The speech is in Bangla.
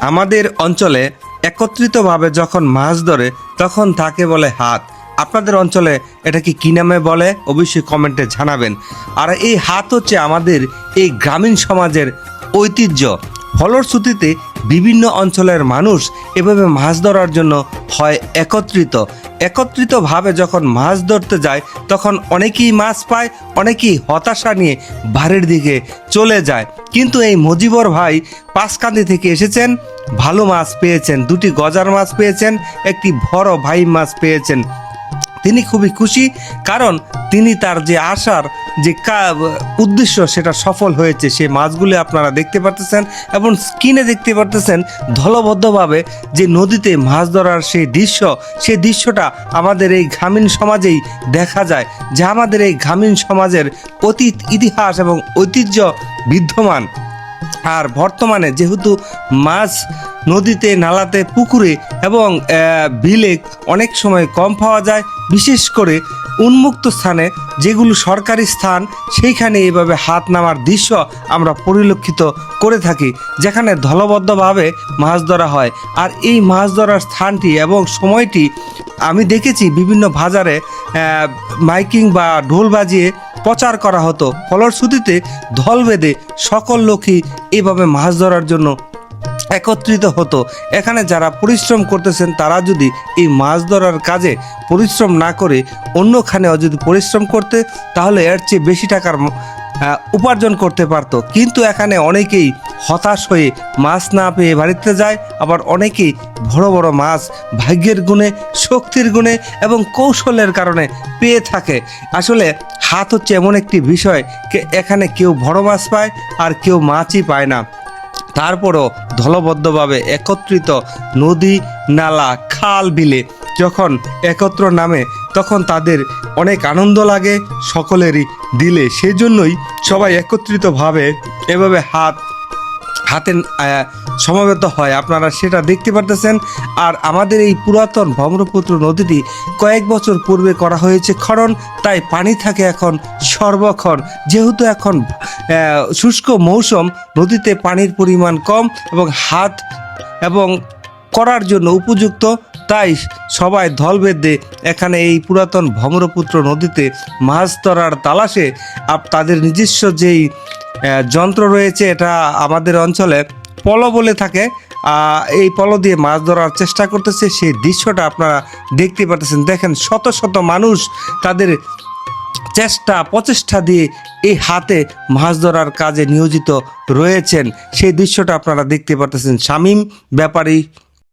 আমাদের অঞ্চলে একত্রিতভাবে যখন মাছ ধরে, তখন তাকে বলে হাত। আপনাদের অঞ্চলে এটা কি কী নামে বলে? অবশ্যই কমেন্টে জানাবেন। আর এই হাত হচ্ছে আমাদের এই গ্রামীণ সমাজের ঐতিহ্য। ফলশ্রুতিতে বিভিন্ন অঞ্চলের মানুষ এভাবে মাছ ধরার জন্য হয় একত্রিত। একত্রিতভাবে যখন মাছ ধরতে যায়, তখন অনেকেই মাছ পায়, অনেকেই হতাশা নিয়ে বাড়ির দিকে চলে যায়। কিন্তু এই মজিবর ভাই পাঁচকান্দি থেকে এসেছেন, ভালো মাছ পেয়েছেন, দুটি গজার মাছ পেয়েছেন, একটি বড় ভাই মাছ পেয়েছেন। তিনি খুবই খুশি, কারণ তিনি তার যে আশার যে উদ্দেশ্য সেটা সফল হয়েছে সেই মাছগুলি আপনারা দেখতে পারতেছেন এবং স্ক্রিনে দেখতে পারতেছেন ধলবদ্ধভাবে যে নদীতে মাছ ধরার সেই দৃশ্য, সেই দৃশ্যটা আমাদের এই গ্রামীণ সমাজেই দেখা যায়, যা আমাদের এই গ্রামীণ সমাজের অতীত ইতিহাস এবং ঐতিহ্য বিদ্যমান। আর বর্তমানে যেহেতু মাছ নদীতে, নালাতে, পুকুরে এবং বিলে অনেক সময় কম পাওয়া যায়। বিশেষ করে উন্মুক্ত স্থানে যেগুলো সরকারি স্থান, সেইখানে এইভাবে হাত নামার দৃশ্য আমরা পরিলক্ষিত করে থাকি, যেখানে দলবদ্ধভাবে মাছ ধরা হয়। আর এই মাছ ধরার স্থানটি এবং সময়টি আমি দেখেছি বিভিন্ন বাজারে মাইকিং বা ঢোল বাজিয়ে প্রচার করা হতো। ফলশ্রুতিতে দল বেঁধে সকল লোকই এভাবে মাছ ধরার জন্য একত্রিত হতো। এখানে যারা পরিশ্রম করতেছেন, তারা যদি এই মাছ ধরার কাজে পরিশ্রম না করে অন্যখানেও যদি পরিশ্রম করতে, তাহলে এর চেয়ে বেশি টাকার উপার্জন করতে পারতো। কিন্তু এখানে অনেকেই হতাশ হয়ে মাছ না পেয়ে বাড়িতে যায়, আবার অনেকেই বড় বড় মাছ ভাগ্যের গুণে, শক্তির গুণে এবং কৌশলের কারণে পেয়ে থাকে। আসলে হাত হচ্ছে এমন একটি বিষয় এখানে কেউ বড় মাছ পায় আর কেউ মাছই পায় না। তারপরও দলবদ্ধভাবে একত্রিত নদী, নালা, খাল, বিলে যখন একত্র নামে, তখন তাদের অনেক আনন্দ লাগে, সকলেরই দিলে। সেজন্যই সবাই একত্রিতভাবে এভাবে হাত, হাতে সমবেত হয়। আপনারা সেটা দেখতে পারতেছেন। আর আমাদের এই পুরাতন ব্রহ্মপুত্র নদীটি কয়েক বছর পূর্বে করা হয়েছে খনন, তাই পানি থাকে এখন সর্বক্ষণ। যেহেতু এখন শুষ্ক মৌসুম, নদীতে পানির পরিমাণ কম এবং হাত এবং করার জন্য উপযুক্ত। তাই সবাই দল বেঁধে এখানে এই পুরাতন ভ্রমরপুত্র নদীতে মাছ ধরার তালাশে আপ তাদের নিজস্ব যেই যন্ত্র রয়েছে, এটা আমাদের অঞ্চলে পলো বলে থাকে। এই পলো দিয়ে মাছ ধরার চেষ্টা করতেছে। সেই দৃশ্যটা আপনারা দেখতে পাচ্ছেন দেখেন শত শত মানুষ তাদের চেষ্টা, প্রচেষ্টা দিয়ে এই হাতে মাছ ধরার কাজে নিয়োজিত রয়েছেন। সেই দৃশ্যটা আপনারা দেখতে পারতেছেন। শামীম, ব্যাপারী